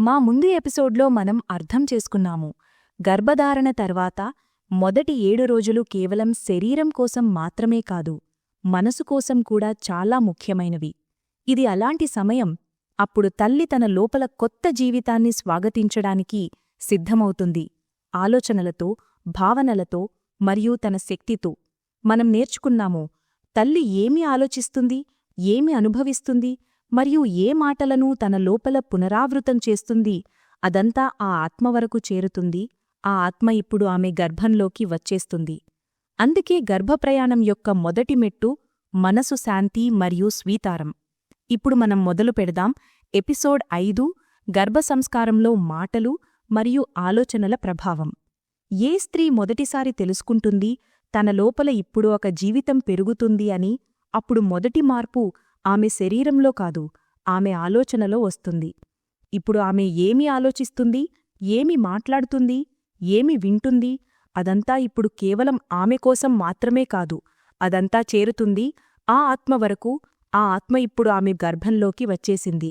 మా ముందు ఎపిసోడ్లో మనం అర్థం చేసుకున్నాము. గర్భధారణ తర్వాత మొదటి ఏడు రోజులు కేవలం శరీరం కోసం మాత్రమే కాదు మనసు కోసం కూడా చాలా ముఖ్యమైనవి. ఇది అలాంటి సమయం అప్పుడు తల్లి తన లోపల కొత్త జీవితాన్ని స్వాగతించడానికి సిద్ధమవుతుంది. ఆలోచనలతో భావనలతో మరియు తన శక్తితో మనం నేర్చుకున్నాము తల్లి ఏమి ఆలోచిస్తుంది ఏమి అనుభవిస్తుంది మరియు ఏ మాటలను తన లోపల పునరావృతం చేస్తుంది అదంతా ఆ ఆత్మ వరకు చేరుతుంది ఆ ఆత్మ ఇప్పుడు ఆమె గర్భంలోకి వచ్చేస్తుంది. అందుకే గర్భప్రయాణం యొక్క మొదటి మెట్టు మనసు శాంతి మరియు స్వీతారం ఇప్పుడు మనం మొదలు పెడదాం. ఎపిసోడ్ ఐదు గర్భ సంస్కారంలో మాటలు మరియు ఆలోచనల ప్రభావం. ఏ స్త్రీ మొదటిసారి తెలుసుకుంటుంది తన లోపల ఇప్పుడు ఒక జీవితం పెరుగుతుంది అని అప్పుడు మొదటి మార్పు ఆమె శరీరంలో కాదు ఆమె ఆలోచనలో వస్తుంది. ఇప్పుడు ఆమె ఏమి ఆలోచిస్తుంది ఏమి మాట్లాడుతుంది ఏమి వింటుంది అదంతా ఇప్పుడు కేవలం ఆమె కోసం మాత్రమే కాదు అదంతా చేరుతుంది ఆ ఆత్మ వరకు ఆ ఆత్మ ఇప్పుడు ఆమె గర్భంలోకి వచ్చేసింది.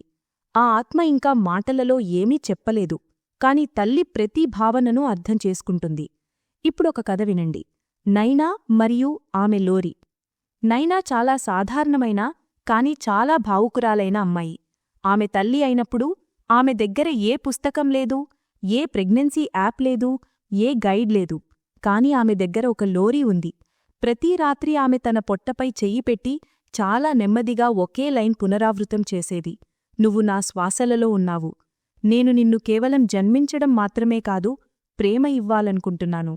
ఆ ఆత్మ ఇంకా మాటలలో ఏమీ చెప్పలేదు కాని తల్లి ప్రతి భావనను అర్థం చేసుకుంటుంది. ఇప్పుడొక కథ వినండి. నైనా మరియు ఆమె లోరి. నైనా చాలా సాధారణమైన కాని చాలా భావుకురాలైన అమ్మాయి. ఆమె తల్లి అయినప్పుడు ఆమె దగ్గర ఏ పుస్తకం లేదు ఏ ప్రెగ్నెన్సీ యాప్ లేదు ఏ గైడ్ లేదు. కాని ఆమె దగ్గర ఒక లోరీ ఉంది. ప్రతి రాత్రి ఆమె తన పొట్టపై చెయ్యి పెట్టి చాలా నెమ్మదిగా ఒకే లైన్ పునరావృతం చేసేది. నువ్వు నా శ్వాసలలో ఉన్నావు. నేను నిన్ను కేవలం జన్మించడం మాత్రమే కాదు ప్రేమ ఇవ్వాలనుకుంటున్నాను.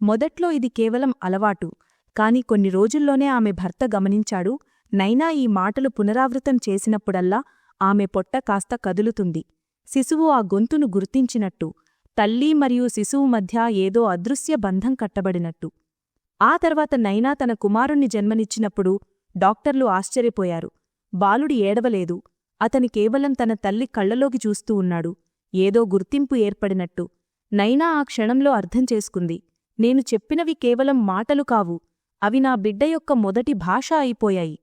మొదట్లో ఇది కేవలం అలవాటు. కాని కొన్ని రోజుల్లోనే ఆమె భర్త గమనించాడు నైనా ఈ మాటలు పునరావృతం చేసినప్పుడల్లా ఆమె పొట్ట కాస్త కదులుతుంది. శిశువు ఆ గొంతును గుర్తించినట్టు తల్లి మరియు శిశువు మధ్య ఏదో అదృశ్య బంధం కట్టబడినట్టు. ఆ తర్వాత నైనా తన కుమారుణ్ణి జన్మనిచ్చినప్పుడు డాక్టర్లు ఆశ్చర్యపోయారు. బాలుడి ఏడవలేదు. అతని కేవలం తన తల్లి కళ్ళలోకి చూస్తూ ఉన్నాడు. ఏదో గుర్తింపు ఏర్పడినట్టు. నైనా ఆ క్షణంలో అర్థం చేసుకుంది. నేను చెప్పినవి కేవలం మాటలు కావు. అవి నా బిడ్డ యొక్క మొదటి భాష అయిపోయాయి.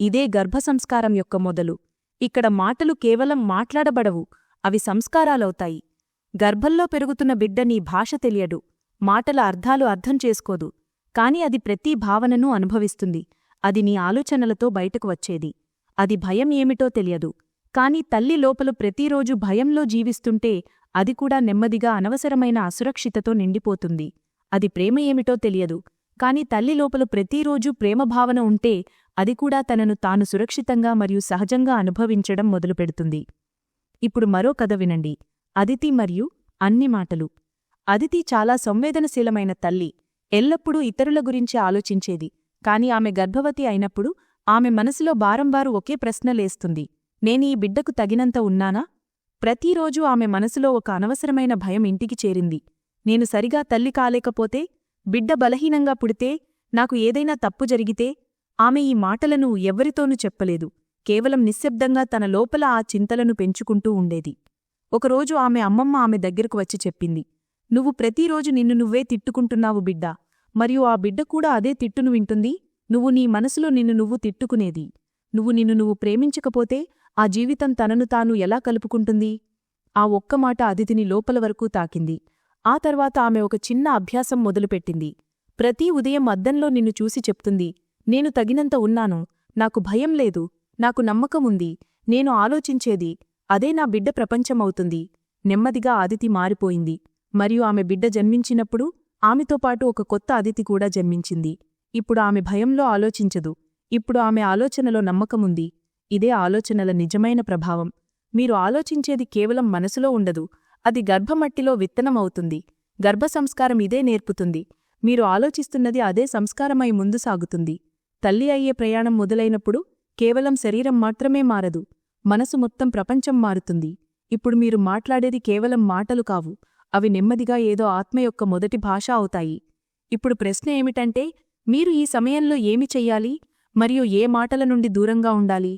ఇదే గర్భసంస్కారం యొక్క మొదలు. ఇక్కడ మాటలు కేవలం మాట్లాడబడవు అవి సంస్కారాలవుతాయి. గర్భంలో పెరుగుతున్న బిడ్డ నీ భాష తెలియడు మాటల అర్థాలు అర్థం చేసుకోదు కాని అది ప్రతి భావనను అనుభవిస్తుంది అది నీ ఆలోచనలతో బయటకు వచ్చేది. అది భయం ఏమిటో తెలియదు కాని తల్లి లోపల ప్రతిరోజు భయంలో జీవిస్తుంటే అది కూడా నెమ్మదిగా అనవసరమైన అసురక్షితతో నిండిపోతుంది. అది ప్రేమ ఏమిటో తెలియదు కాని తల్లి లోపల ప్రతిరోజూ ప్రేమభావన ఉంటే అది కూడా తనను తాను సురక్షితంగా మరియు సహజంగా అనుభవించడం మొదలుపెడుతుంది. ఇప్పుడు మరో కథ వినండి. అదితి మరియు అన్ని మాటలు. అదితి చాలా సంవేదనశీలమైన తల్లి. ఎల్లప్పుడూ ఇతరుల గురించి ఆలోచించేది. కాని ఆమె గర్భవతి అయినప్పుడు ఆమె మనసులో బారంబారు ఒకే ప్రశ్నలేస్తుంది నేనీ బిడ్డకు తగినంత ఉన్నానా? ప్రతిరోజూ ఆమె మనసులో ఒక అనవసరమైన భయం ఇంటికి చేరింది. నేను సరిగా తల్లి కాలేకపోతే బిడ్డ బలహీనంగా పుడితే నాకు ఏదైనా తప్పు జరిగితే ఆమె ఈ మాటలను ఎవ్వరితోనూ చెప్పలేదు. కేవలం నిశ్శబ్దంగా తన లోపల ఆ చింతలను పెంచుకుంటూ ఉండేది. ఒకరోజు ఆమె అమ్మమ్మ ఆమె దగ్గరకు వచ్చి చెప్పింది. నువ్వు ప్రతిరోజు నిన్ను నువ్వే తిట్టుకుంటున్నావు బిడ్డ. మరియు ఆ బిడ్డ కూడా అదే తిట్టును వింటుంది. నువ్వు నీ మనసులో నిన్ను నువ్వు తిట్టుకునేది. నువ్వు నిన్ను నువ్వు ప్రేమించకపోతే ఆ జీవితం తనను తాను ఎలా కలుపుకుంటుంది? ఆ ఒక్క మాట అదితిని లోపల వరకు తాకింది. ఆ తర్వాత ఆమె ఒక చిన్న అభ్యాసం మొదలుపెట్టింది. ప్రతి ఉదయం అద్దంలో నిన్ను చూసి చెప్తుంది. నేను తగినంత ఉన్నాను. నాకు భయం లేదు. నాకు నమ్మకముంది నేను ఆలోచించేది అదే నా బిడ్డ ప్రపంచమవుతుంది. నెమ్మదిగా అదితి మారిపోయింది. మరియు ఆమె బిడ్డ జన్మించినప్పుడు ఆమెతో పాటు ఒక కొత్త అదితి కూడా జన్మించింది. ఇప్పుడు ఆమె భయంలో ఆలోచించదు. ఇప్పుడు ఆమె ఆలోచనలో నమ్మకముంది ఇదే ఆలోచనల నిజమైన ప్రభావం. మీరు ఆలోచించేది కేవలం మనసులో ఉండదు. అది గర్భమట్టిలో విత్తనమవుతుంది. గర్భ సంస్కారం ఇదే నేర్పుతుంది. మీరు ఆలోచిస్తున్నది అదే సంస్కారమై ముందు సాగుతుంది. తల్లి అయ్యే ప్రయాణం మొదలైనప్పుడు కేవలం శరీరం మాత్రమే మారదు మనసు మొత్తం ప్రపంచం మారుతుంది. ఇప్పుడు మీరు మాట్లాడేది కేవలం మాటలు కావు అవి నెమ్మదిగా ఏదో ఆత్మ యొక్క మొదటి భాష అవుతాయి. ఇప్పుడు ప్రశ్న ఏమిటంటే మీరు ఈ సమయంలో ఏమి చెయ్యాలి? మరియు ఏ మాటల నుండి దూరంగా ఉండాలి?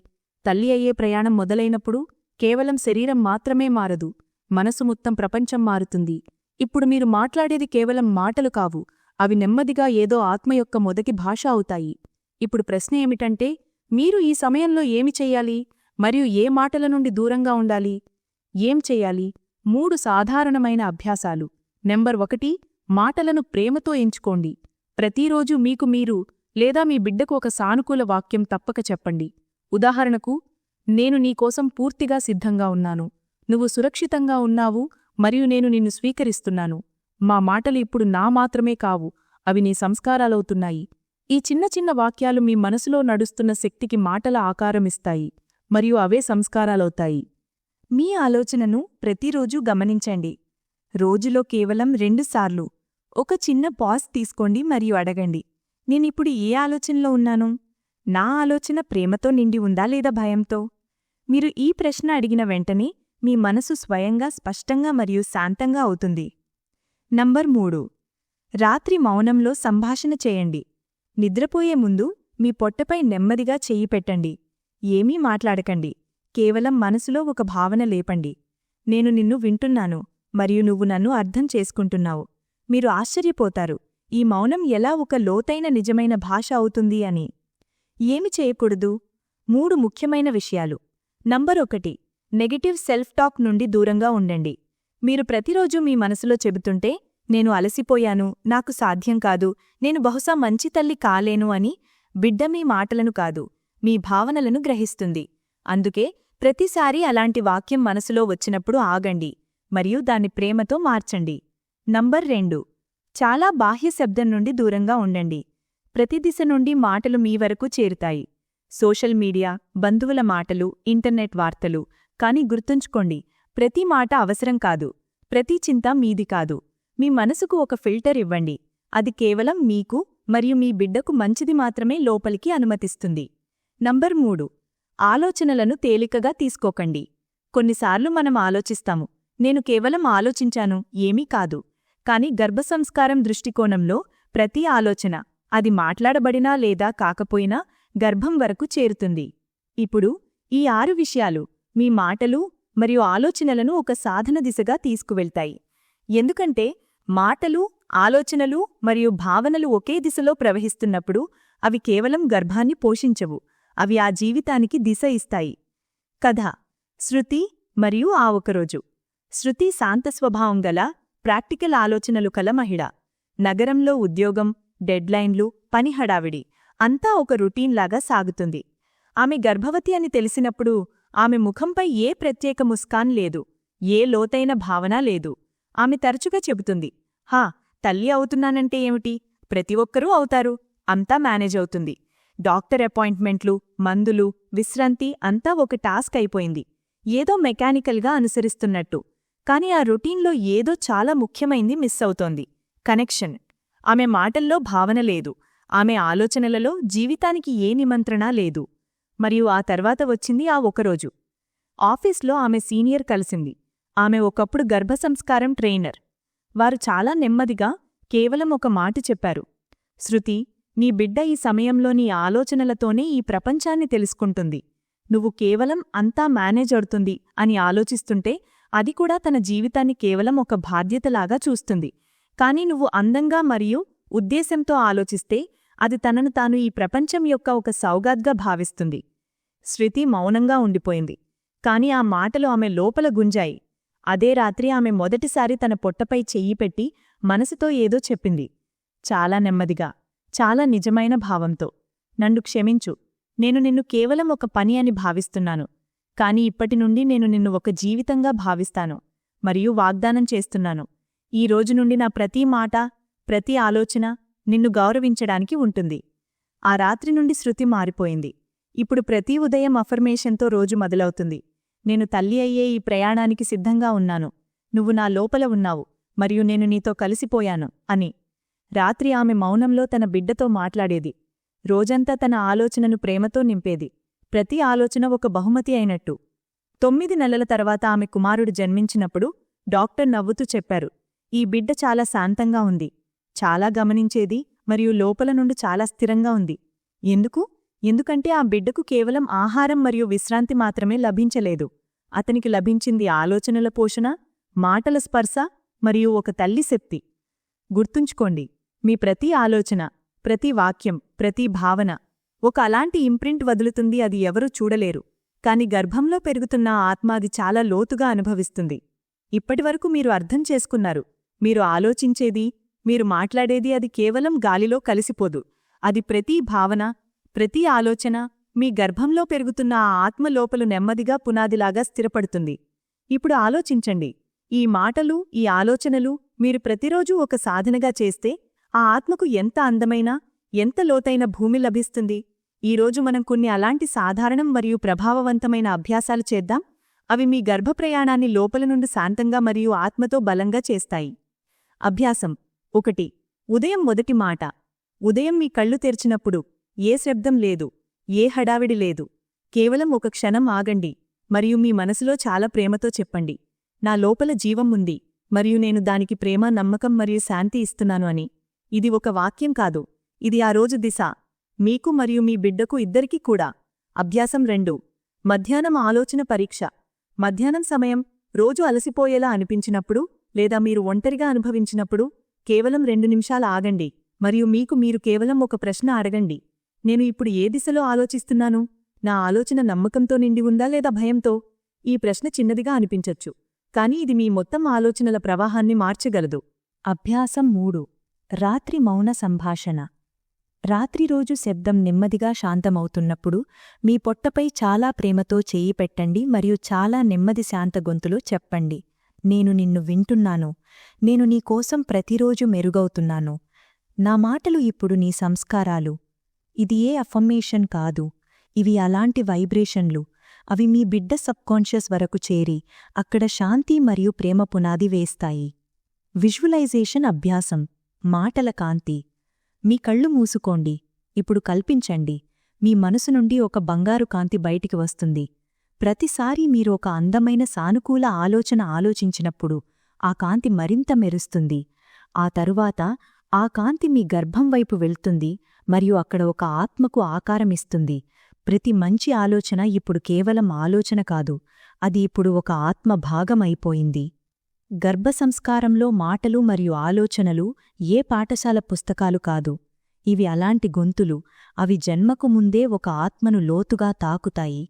తల్లి అయ్యే ప్రయాణం మొదలైనప్పుడు కేవలం శరీరం మాత్రమే మారదు మనసు మొత్తం ప్రపంచం మారుతుంది. ఇప్పుడు మీరు మాట్లాడేది కేవలం మాటలు కావు అవి నెమ్మదిగా ఏదో ఆత్మ యొక్క మొదటి భాష అవుతాయి. ఇప్పుడు ప్రశ్న ఏమిటంటే మీరు ఈ సమయంలో ఏమి చెయ్యాలి మరియు ఏ మాటల నుండి దూరంగా ఉండాలి? ఏం చెయ్యాలి మూడు సాధారణమైన అభ్యాసాలు. నెంబర్ ఒకటి మాటలను ప్రేమతో ఎంచుకోండి. ప్రతిరోజు మీకు మీరు లేదా మీ బిడ్డకు ఒక సానుకూల వాక్యం తప్పక చెప్పండి. ఉదాహరణకు నేను నీకోసం పూర్తిగా సిద్ధంగా ఉన్నాను. నువ్వు సురక్షితంగా ఉన్నావు మరియు నేను నిన్ను స్వీకరిస్తున్నాను. మా మాటలు ఇప్పుడు నా మాత్రమే కావు. అవి నీ సంస్కారాలవుతున్నాయి. ఈ చిన్న చిన్న వాక్యాలు మీ మనసులో నడుస్తున్న శక్తికి మాటల ఆకారమిస్తాయి మరియు అవే సంస్కారాలవుతాయి. మీ ఆలోచనను ప్రతిరోజూ గమనించండి. రోజులో కేవలం రెండుసార్లు ఒక చిన్న పాజ్ తీసుకోండి మరియు అడగండి నేనిప్పుడు ఏ ఆలోచనలో ఉన్నాను? నా ఆలోచన ప్రేమతో నిండి ఉందా లేదా భయంతో? మీరు ఈ ప్రశ్న అడిగిన వెంటనే మీ మనసు స్వయంగా స్పష్టంగా మరియు శాంతంగా అవుతుంది. నంబర్ మూడు. రాత్రి మౌనంలో సంభాషణ చేయండి. నిద్రపోయే ముందు మీ పొట్టపై నెమ్మదిగా చెయ్యి పెట్టండి. ఏమీ మాట్లాడకండి. కేవలం మనసులో ఒక భావన లేపండి. నేను నిన్ను వింటున్నాను మరియు నువ్వు నన్ను అర్థం చేసుకుంటున్నావు. మీరు ఆశ్చర్యపోతారు. ఈ మౌనం ఎలా ఒక లోతైన నిజమైన భాష అవుతుంది అని. ఏమి చేయకూడదు. మూడు ముఖ్యమైన విషయాలు. నంబర్ ఒకటి. నెగటివ్ సెల్ఫ్ టాక్ నుండి దూరంగా ఉండండి. మీరు ప్రతిరోజూ మీ మనసులో చెబుతుంటే నేను అలసిపోయాను. నాకు సాధ్యం కాదు. నేను బహుశా మంచి తల్లి కాలేను అని బిడ్డ మీ మాటలను కాదు. మీ భావనలను గ్రహిస్తుంది. అందుకే ప్రతిసారీ అలాంటి వాక్యం మనసులో వచ్చినప్పుడు ఆగండి. మరియు దాన్ని ప్రేమతో మార్చండి. నంబర్ రెండు. చాలా బాహ్య శబ్దం నుండి దూరంగా ఉండండి. ప్రతి దిశ నుండి మాటలు మీ వరకు చేరుతాయి. సోషల్ మీడియా బంధువుల మాటలు ఇంటర్నెట్ వార్తలు. కాని గుర్తుంచుకోండి ప్రతి మాట అవసరం కాదు. ప్రతి చింత మీది కాదు. మీ మనసుకు ఒక ఫిల్టర్ ఇవ్వండి. అది కేవలం మీకు మరియు మీ బిడ్డకు మంచిది మాత్రమే లోపలికి అనుమతిస్తుంది. నంబర్ మూడు. ఆలోచనలను తేలికగా తీసుకోకండి. కొన్నిసార్లు మనం ఆలోచిస్తాము. నేను కేవలం ఆలోచించాను ఏమీ కాదు. కాని గర్భసంస్కారం దృష్టికోణంలో ప్రతి ఆలోచన అది మాట్లాడబడినా లేదా కాకపోయినా గర్భం వరకు చేరుతుంది. ఇప్పుడు ఈ ఆరు విషయాలు మీ మాటలు మరియు ఆలోచనలను ఒక సాధన దిశగా తీసుకువెళ్తాయి. ఎందుకంటే మాటలు ఆలోచనలు మరియు భావనలు ఒకే దిశలో ప్రవహిస్తున్నప్పుడు అవి కేవలం గర్భాన్ని పోషించవు. అవి ఆ జీవితానికి దిశ ఇస్తాయి. కథ. శృతి మరియు ఆ ఒకరోజు. శృతి శాంత స్వభావం గల ప్రాక్టికల్ ఆలోచనలు కల మహిళ. నగరంలో ఉద్యోగం డెడ్లైన్లు పని హడావిడి అంతా ఒక రుటీన్లాగా సాగుతుంది. ఆమె గర్భవతి అని తెలిసినప్పుడు ఆమె ముఖంపై ఏ ప్రత్యేక ముస్కాన్ లేదు. ఏ లోతైన భావన లేదు. ఆమె తరచుగా చెబుతుంది హా తల్లి అవుతున్నానంటే ఏమిటి? ప్రతి ఒక్కరూ అవుతారు. అంతా మేనేజ్ అవుతుంది. డాక్టర్ అపాయింట్మెంట్లు మందులు విశ్రాంతి అంతా ఒక టాస్క్ అయిపోయింది. ఏదో మెకానికల్గా అనుసరిస్తున్నట్టు. కాని ఆ రొటీన్లో ఏదో చాలా ముఖ్యమైంది మిస్ అవుతోంది. కనెక్షన్. ఆమె మాటల్లో భావన లేదు. ఆమె ఆలోచనలలో జీవితానికి ఏ నిమంత్రణ లేదు. మరియు ఆ తర్వాత వచ్చింది ఆ ఒకరోజు. ఆఫీస్లో ఆమె సీనియర్ కలిసింది. ఆమె ఒకప్పుడు గర్భసంస్కారం ట్రైనర్. వారు చాలా నెమ్మదిగా కేవలం ఒక మాట చెప్పారు. శృతి నీ బిడ్డ ఈ సమయంలో నీ ఆలోచనలతోనే ఈ ప్రపంచాన్ని తెలుసుకుంటుంది. నువ్వు కేవలం అంతా మేనేజ్ అవుతుంది అని ఆలోచిస్తుంటే అది కూడా తన జీవితాన్ని కేవలం ఒక బాధ్యతలాగా చూస్తుంది. కాని నువ్వు అందంగా మరియు ఉద్దేశంతో ఆలోచిస్తే అది తనను తాను ఈ ప్రపంచం యొక్క ఒక సౌగాద్గా భావిస్తుంది. శృతి మౌనంగా ఉండిపోయింది. కాని ఆ మాటలు ఆమె లోపల గుంజాయి. అదే రాత్రి ఆమె మొదటిసారి తన పొట్టపై చెయ్యి పెట్టి మనసుతో ఏదో చెప్పింది. చాలా నెమ్మదిగా చాలా నిజమైన భావంతో. నన్ను క్షమించు. నేను నిన్ను కేవలం ఒక పని అని భావిస్తున్నాను. కాని ఇప్పటి నుండి నేను నిన్ను ఒక జీవితంగా భావిస్తాను. మరియు వాగ్దానం చేస్తున్నాను. ఈ రోజు నుండి నా ప్రతి మాట ప్రతి ఆలోచన నిన్ను గౌరవించడానికి ఉంటుంది. ఆ రాత్రి నుండి శృతి మారిపోయింది. ఇప్పుడు ప్రతి ఉదయం అఫర్మేషన్తో రోజు మొదలవుతుంది. నేను తల్లి అయ్యే ఈ ప్రయాణానికి సిద్ధంగా ఉన్నాను. నువ్వు నా లోపల ఉన్నావు మరియు నేను నీతో కలిసిపోయాను అని. రాత్రి ఆమె మౌనంలో తన బిడ్డతో మాట్లాడేది. రోజంతా తన ఆలోచనను ప్రేమతో నింపేది. ప్రతి ఆలోచన ఒక బహుమతి అయినట్టు. తొమ్మిది నెలల తర్వాత ఆమె కుమారుడు జన్మించినప్పుడు డాక్టర్ నవ్వుతూ చెప్పారు. ఈ బిడ్డ చాలా శాంతంగా ఉంది. చాలా గమనించేది మరియు లోపల నుండి చాలా స్థిరంగా ఉంది. ఎందుకు? ఎందుకంటే ఆ బిడ్డకు కేవలం ఆహారం మరియు విశ్రాంతి మాత్రమే లభించలేదు. అతనికి లభించింది ఆలోచనల పోషణ మాటల స్పర్శ మరియు ఒక తల్లి శక్తి. గుర్తుంచుకోండి మీ ప్రతి ఆలోచన ప్రతి వాక్యం ప్రతి భావన ఒక అలాంటి ఇంప్రింట్ వదులుతుంది అది ఎవరూ చూడలేరు. కాని గర్భంలో పెరుగుతున్న ఆత్మ అది చాలా లోతుగా అనుభవిస్తుంది. ఇప్పటివరకు మీరు అర్థం చేసుకున్నారు మీరు ఆలోచించేది మీరు మాట్లాడేది అది కేవలం గాలిలో కలిసిపోదు. అది ప్రతి భావన ప్రతి ఆలోచన మీ గర్భంలో పెరుగుతున్న ఆ ఆత్మ లోపలు నెమ్మదిగా పునాదిలాగా స్థిరపడుతుంది. ఇప్పుడు ఆలోచించండి. ఈ మాటలు ఈ ఆలోచనలు మీరు ప్రతిరోజూ ఒక సాధనగా చేస్తే ఆ ఆత్మకు ఎంత అందమైన ఎంత లోతైన భూమి లభిస్తుంది? ఈరోజు మనం కొన్ని అలాంటి సాధారణం మరియు ప్రభావవంతమైన అభ్యాసాలు చేద్దాం. అవి మీ గర్భప్రయాణాన్ని లోపల నుండి శాంతంగా మరియు ఆత్మతో బలంగా చేస్తాయి. అభ్యాసం. ఒకటి. ఉదయం మొదటి మాట. ఉదయం మీ కళ్ళు తెరిచినప్పుడు ఏ శబ్దం లేదు ఏ హడావిడి లేదు. కేవలం ఒక క్షణం ఆగండి మరియు మీ మనసులో చాలా ప్రేమతో చెప్పండి. నా లోపల జీవం ఉంది మరియు నేను దానికి ప్రేమ నమ్మకం మరియు శాంతి ఇస్తున్నాను అని. ఇది ఒక వాక్యం కాదు ఇది ఆ రోజు దిశ. మీకు మరియు మీ బిడ్డకు ఇద్దరికీ కూడా. అభ్యాసం రెండు. మధ్యాహ్నం ఆలోచన పరీక్ష. మధ్యాహ్నం సమయం రోజు అలసిపోయేలా అనిపించినప్పుడు లేదా మీరు ఒంటరిగా అనుభవించినప్పుడు కేవలం రెండు నిమిషాలు ఆగండి మరియు మీకు మీరు కేవలం ఒక ప్రశ్న అడగండి. నేను ఇప్పుడు ఏ దిశలో ఆలోచిస్తున్నాను? నా ఆలోచన నమ్మకంతో నిండి ఉందా లేదా భయంతో? ఈ ప్రశ్న చిన్నదిగా అనిపించొచ్చు. కానీ ఇది మీ మొత్తం ఆలోచనల ప్రవాహాన్ని మార్చగలదు. అభ్యాసం మూడు. రాత్రి మౌన సంభాషణ. రాత్రిరోజు శబ్దం నెమ్మదిగా శాంతమవుతున్నప్పుడు మీ పొట్టపై చాలా ప్రేమతో చేయి పెట్టండి మరియు చాలా నెమ్మది శాంత గొంతులో చెప్పండి. నేను నిన్ను వింటున్నాను. నేను నీకోసం ప్రతిరోజు మెరుగవుతున్నాను. నా మాటలు ఇప్పుడు నీ సంస్కారాలు. ఇది ఏ అఫర్మేషన్ కాదు. ఇవి అలాంటి వైబ్రేషన్లు అవి మీ బిడ్డ సబ్కాన్షియస్ వరకు చేరి అక్కడ శాంతి మరియు ప్రేమ పునాది వేస్తాయి. విజువలైజేషన్ అభ్యాసం. మాటల కాంతి. మీ కళ్ళు మూసుకోండి. ఇప్పుడు కల్పించండి. మీ మనసు నుండి ఒక బంగారు కాంతి బయటికి వస్తుంది. ప్రతిసారీ మీరు ఒక అందమైన సానుకూల ఆలోచన ఆలోచించినప్పుడు ఆ కాంతి మరింత మెరుస్తుంది. ఆ తరువాత ఆ కాంతి మీ గర్భం వైపు వెళ్తుంది. మరియు అక్కడ ఒక ఆత్మకు ఆకారమిస్తుంది ప్రతి మంచి ఆలోచన ఇప్పుడు కేవలం ఆలోచన కాదు అది ఇప్పుడు ఒక ఆత్మ భాగమైపోయింది. గర్భసంస్కారంలో మాటలు మరియు ఆలోచనలు ఏ పాఠశాల పుస్తకాలు కాదు. ఇవి అలాంటి గొంతులు అవి జన్మకు ముందే ఒక ఆత్మను లోతుగా తాకుతాయి.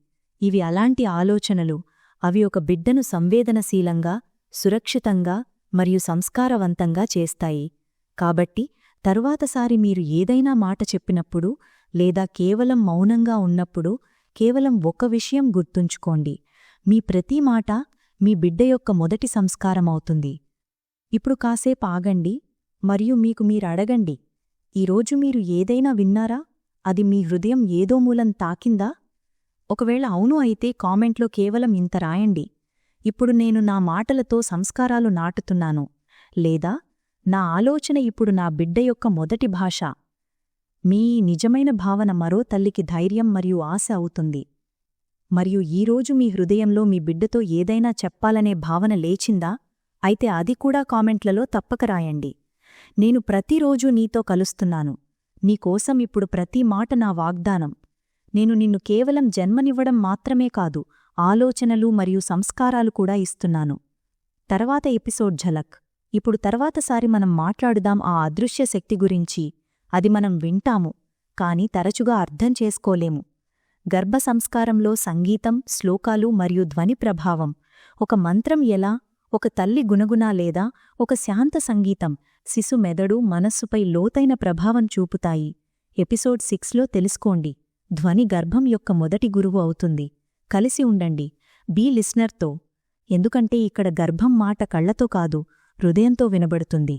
ఇవి అలాంటి ఆలోచనలు అవి ఒక బిడ్డను సంవేదనశీలంగా సురక్షితంగా మరియు సంస్కారవంతంగా చేస్తాయి. కాబట్టి తరువాతసారి మీరు ఏదైనా మాట చెప్పినప్పుడు లేదా కేవలం మౌనంగా ఉన్నప్పుడు కేవలం ఒక విషయం గుర్తుంచుకోండి. మీ ప్రతి మాట మీ బిడ్డ యొక్క మొదటి సంస్కారమవుతుంది ఇప్పుడు కాసేపు ఆగండి మరియు మీకు మీరు అడగండి ఈరోజు మీరు ఏదైనా విన్నారా? అది మీ హృదయం ఏదో మూలం తాకిందా? ఒకవేళ అవును అయితే కామెంట్లో కేవలం ఇంత రాయండి. ఇప్పుడు నేను నా మాటలతో సంస్కారాలు నాటుతున్నాను. లేదా నా ఆలోచన ఇప్పుడు నా బిడ్డ యొక్క మొదటి భాష. మీ నిజమైన భావన మరో తల్లికి ధైర్యం మరియు ఆశ అవుతుంది. మరియు ఈరోజు మీ హృదయంలో మీ బిడ్డతో ఏదైనా చెప్పాలనే భావన లేచిందా? అయితే అది కూడా కామెంట్లలో తప్పక రాయండి. నేను ప్రతిరోజూ నీతో కలుస్తున్నాను. నీకోసం ఇప్పుడు ప్రతి మాట నా వాగ్దానం. నేను నిన్ను కేవలం జన్మనివ్వడం మాత్రమే కాదు ఆలోచనలు మరియు సంస్కారాలు కూడా ఇస్తున్నాను. తర్వాత ఎపిసోడ్ ఝలక్. ఇప్పుడు తర్వాతసారి మనం మాట్లాడుదాం ఆ అదృశ్య శక్తి గురించి. అది మనం వింటాము కాని తరచుగా అర్థం చేసుకోలేము. గర్భ సంస్కారంలో సంగీతం శ్లోకాలు మరియు ధ్వని ప్రభావం. ఒక మంత్రం ఎలా? ఒక తల్లి గుణగుణ లేదా ఒక శాంత సంగీతం? శిశు మెదడు మనస్సుపై లోతైన ప్రభావం చూపుతాయి. ఎపిసోడ్ సిక్స్లో తెలుసుకోండి. ధ్వని గర్భం యొక్క మొదటి గురువు అవుతుంది. కలిసి ఉండండి. బీ లిస్నర్తో. ఎందుకంటే ఇక్కడ గర్భం మాట కళ్ళతో కాదు హృదయంతో వినబడుతుంది.